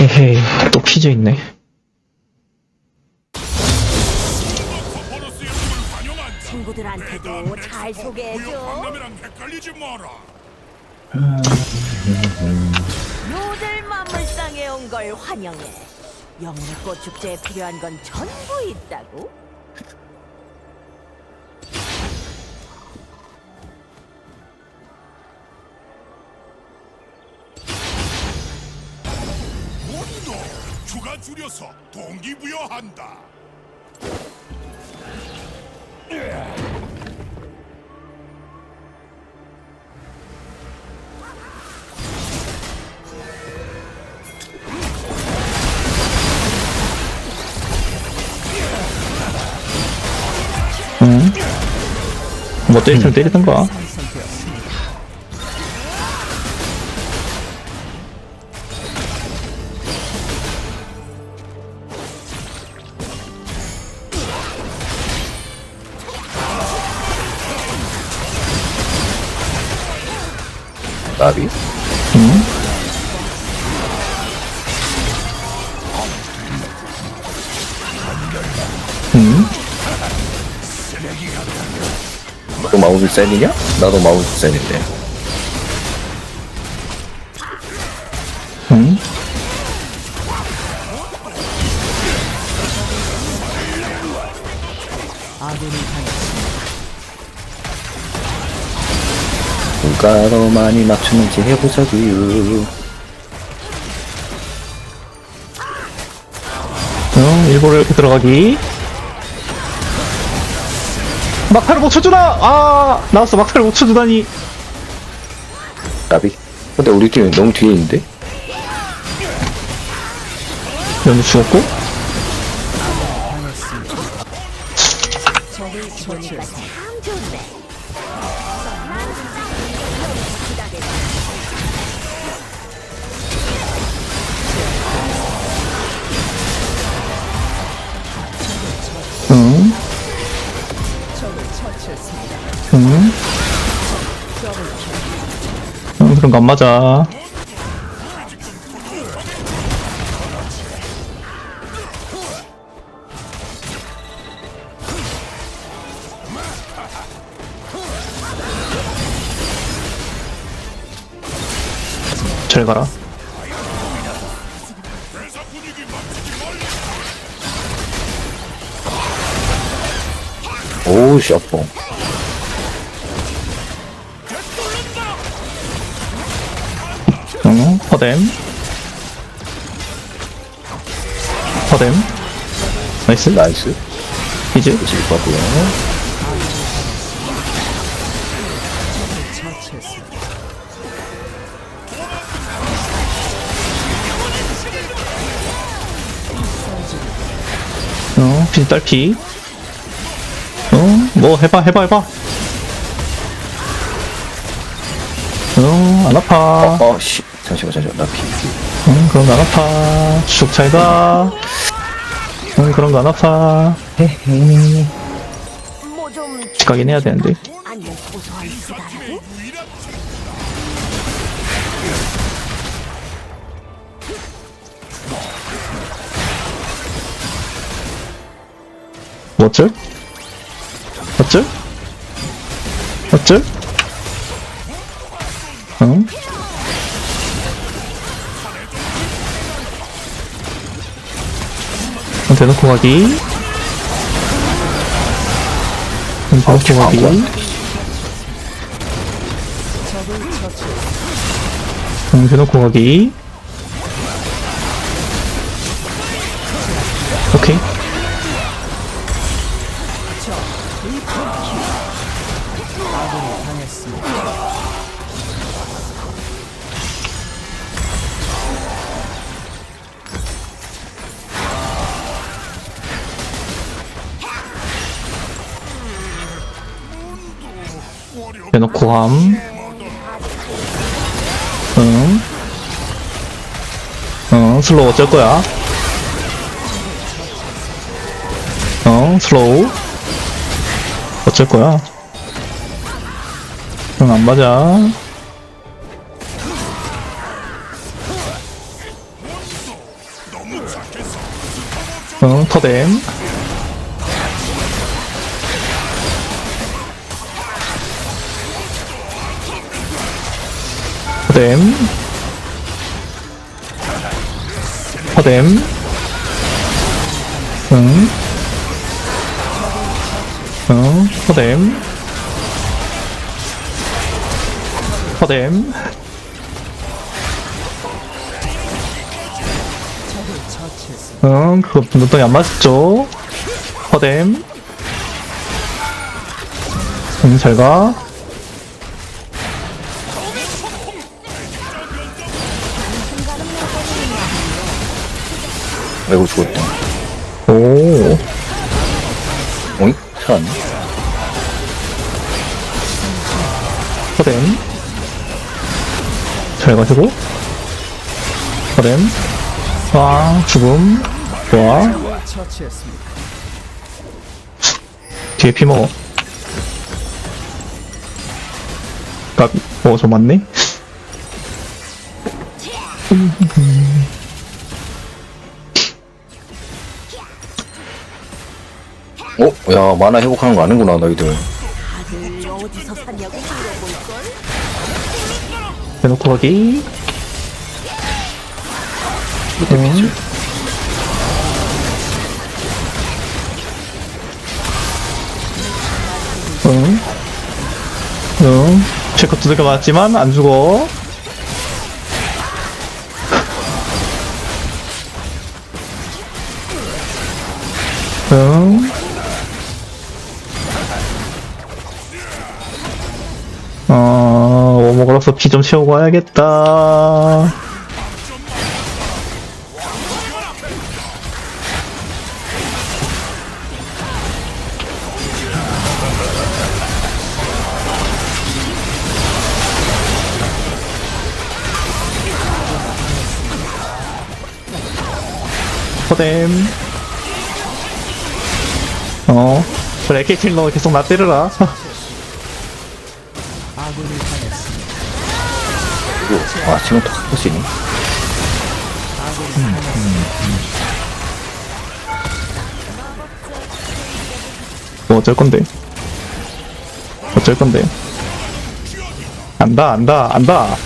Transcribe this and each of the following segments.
에헤이, 또 퀴즈 있네. 친구들한테도 잘 소개해줘. 요들 만물상에 온 걸 환영해. 영웅의 꽃 축제에 필요한 건 전부 있다고? 줄여서 동기부여한다. 응? 뭐 때리면 때리던가. 나비? 응? 응? 너도 마우스 센이냐? 나도 마우스 센인데. 응? 누가 더 많이 맞추는지 해보자구요. 응, 일부러 이렇게 들어가기. 막타를 못 쳐주나! 아, 나왔어. 막타를 못 쳐주다니. 나비? 근데 우리 팀이 너무 뒤에 있는데? 연우 죽었고. 보니까 참 좋네. 응? 응? 응, 그런 거 안 맞아. 잘 가라. 오우, 셔뽕. 응, 퍼뎀. 퍼뎀. 나이스. 나이스. 이제 질 거고요. 빈 딸피. 어, 뭐 해봐, 해봐, 해봐. 어, 안 아파. 어, 씨. 잠시만, 잠시만. 나 피. 응, 그런 거 안 아파. 쭉잘 가. 응, 그런 거 안 아파. 헤헤. 뭐좀 가긴 해야 되는데. 고소한 수다라 어쩔? 어쩔? 어쩔? 응? 어, 대놓고 가기. 응, 대놓고 가기. 응, 대놓고 가기. 대놓고 함. 응. 응, 슬로우 어쩔 거야? 어, 슬로우. 어쩔 거야? 응, 안 맞아. 응, 터뎀. 터뎀. 터뎀. 응. 응, 터뎀. 터뎀. 응, 그거 눈덩이 안 맞았죠? 허뎀. 응, 잘 가. 아이고 죽었다 오, 어이? 살았네 허뎀. 잘 가시고. 허뎀. 와, 죽음. 좋아. 뒤에 피 먹어. 까비. 어, 저 맞네? 어? 야 만화 회복하는 거 아는구나 너희들? 대놓고 가기. 응. 응. 응. 체크 두들겨 맞았지만 안 죽어. 응. 피 좀 채우고 와야겠다. 포뎀. 어, 그래, 케이킬러 계속 나 때려라. 이 거아 지금 또 갖고 있니? 뭐 어쩔 건데? 어쩔 건데? 안다, 안다, 안다.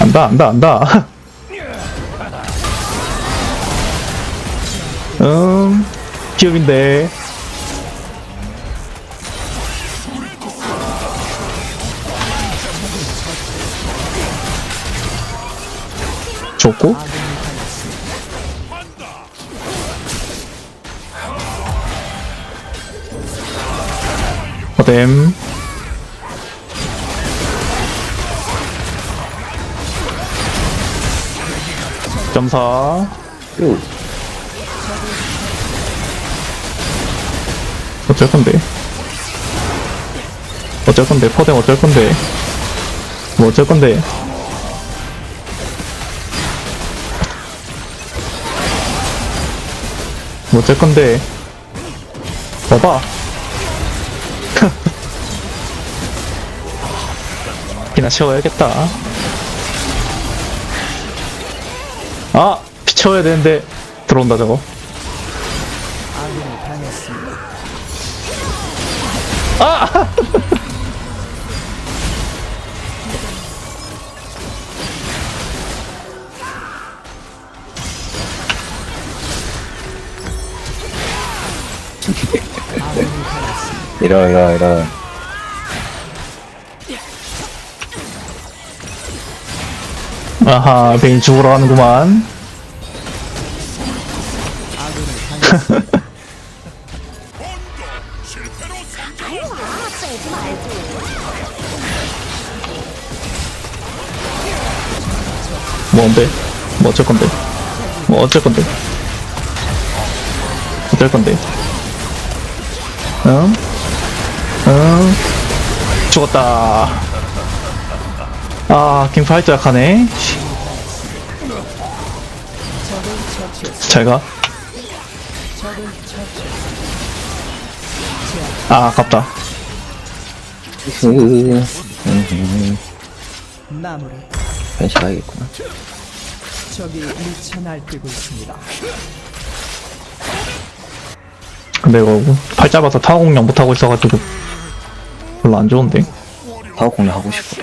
안다, 안다, 안다. 음, 기업인데. 좋고? 어댐 점사. 요. 어쩔 건데? 어쩔 건데? 퍼뎀 어쩔 건데? 뭐 어쩔 건데 어쩔 건데 봐봐 피나 채워야겠다 아! 피 채워야 되는데 들어온다 저거 아! 이라 이라 이라 아하 베인 죽으러 가는구만. 뭔데? 뭐 어쩔 건데? 뭐 어쩔 건데? 어쩔 건데? 응? 응? 죽었다. 아, 줄 약하네. 잘 가. 아, 아깝다. 으흐. 음흠. 변신하겠구나 적이 미쳐 날뛰고 있습니다. 근데 이거 팔 잡아서 타워 공략 못하고 있어가지고 별로 안 좋은데 파워 공략 하고 싶어.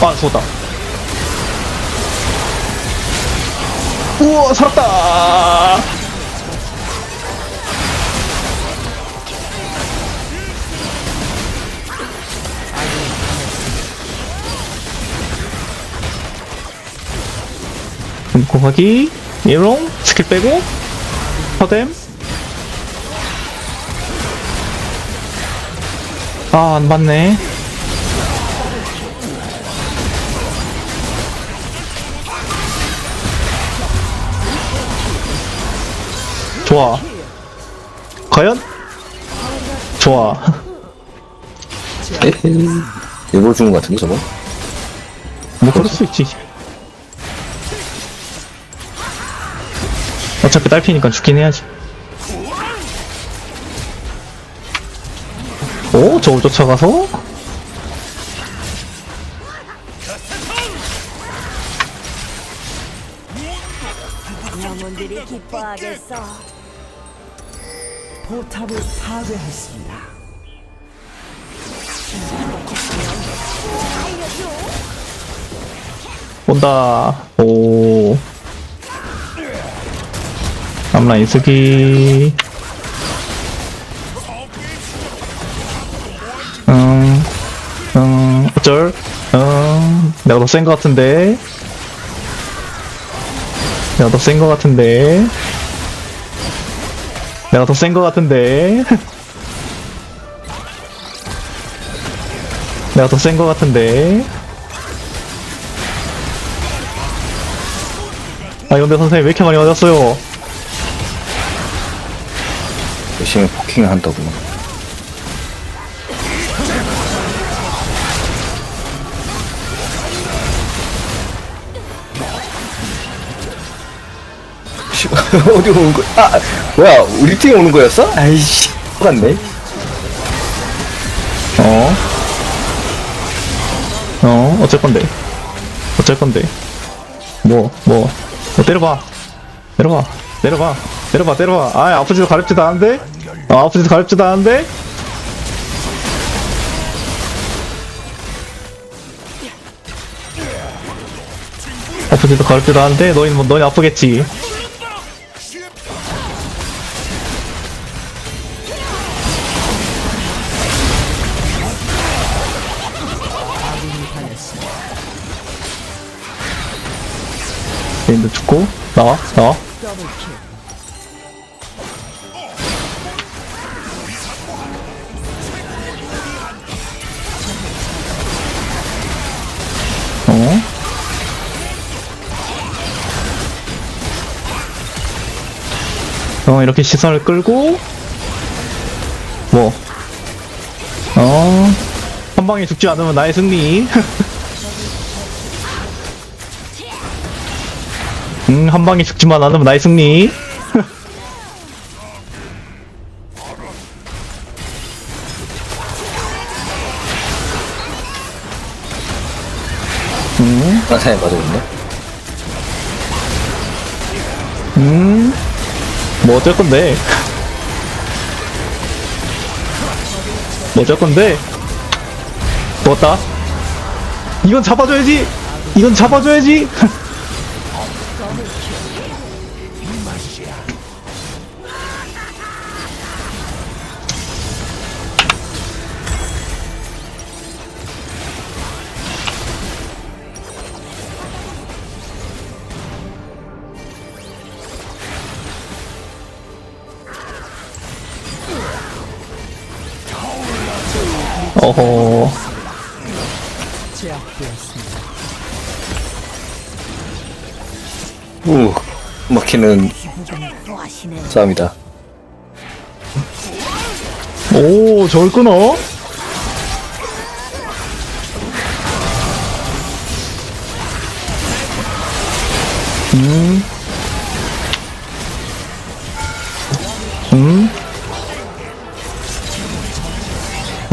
아 죽었다. 우와 살았다. 곱하기 예롱 스킬 빼고 터뎀. 아 안 맞네 과연? 좋아. 에헤이. 일부러 주는 것 같은데, 저거? 뭐 그럴 수 있지. 어차피 딸피니까 죽긴 해야지. 오, 저걸 쫓아가서? 영혼들이 기뻐하겠어. 포탑을 파괴했습니다. 온다. 오. 앞라인 쓰기. 음, 음, 어쩔? 음, 내가 더 센 것 같은데. 내가 더 센 것 같은데. 내가 더센것 같은데. 내가 더센것 같은데. 아, 근데 선생님 왜 이렇게 많이 맞았어요? 열심히 포킹을 한다구 어디 오는 거야? 아, 뭐야, 우리 팀 오는 거였어? 아이씨, 똑같네. 어? 어? 어쩔 건데? 어쩔 건데? 뭐, 뭐, 뭐 때려봐. 내려봐. 내려봐. 내려봐, 내려봐. 아, 아프지도 가렵지도 않은데? 아, 아프지도 가렵지도 않은데? 아프지도 가렵지도 않은데? 너희, 뭐, 너희 아프겠지? 얘도 죽고, 나와, 나와. 어? 어, 이렇게 시선을 끌고, 뭐, 어, 한 방에 죽지 않으면 나의 승리. 음, 한 방에 죽지만 않으면 나의 승리. 나타에 맞아있네. 음, 뭐 어쩔 건데? 뭐 어쩔 건데? 죽었다. 이건 잡아줘야지. 이건 잡아줘야지. 어허. 제압되었 우, 막히는. 싸움이다. 오 저걸 끊어? 음. 음.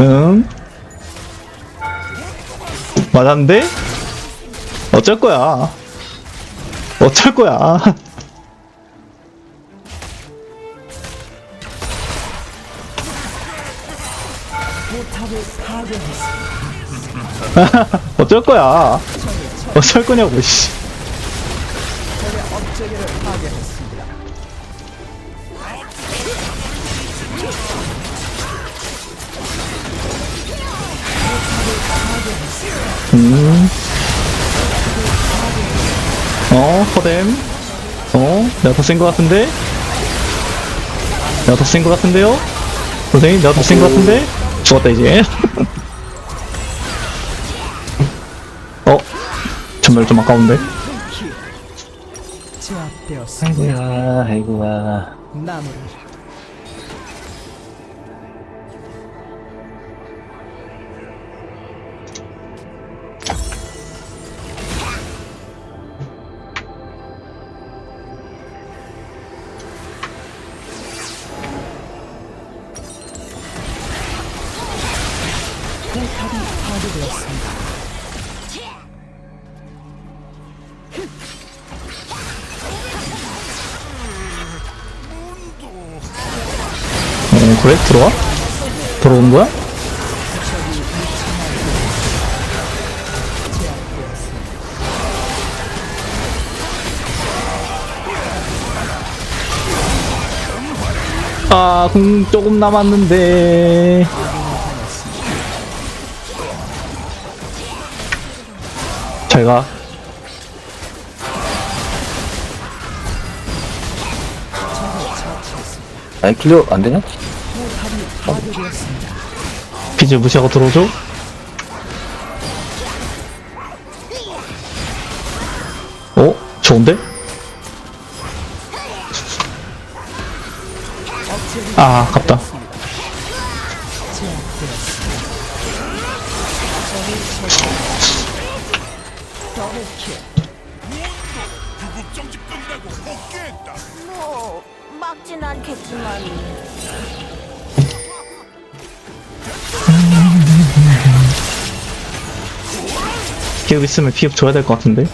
음. 맞았는데? 어쩔 거야. 어쩔 거야. 어쩔 거야. 어쩔 거냐고, 씨. 음. 어, 허뎀. 어, 내가 더센거 같은데? 내가 더센거 같은데요? 선생님, 내가 더센거 같은데? 죽었다, 이제. 어, 전멸 좀 아까운데? 제압되었습니다. 아이고야, 아이고야. 나무를 어, 그래? 들어와? 들어온 거야? 아, 궁 조금 남았는데. 잘 가. 아니, 킬러 안 되냐? 피즈 무시하고 들어오죠? 어? 좋은데? 아, 아깝다. 기업 있으면 피업 줘야 될 것 같은데?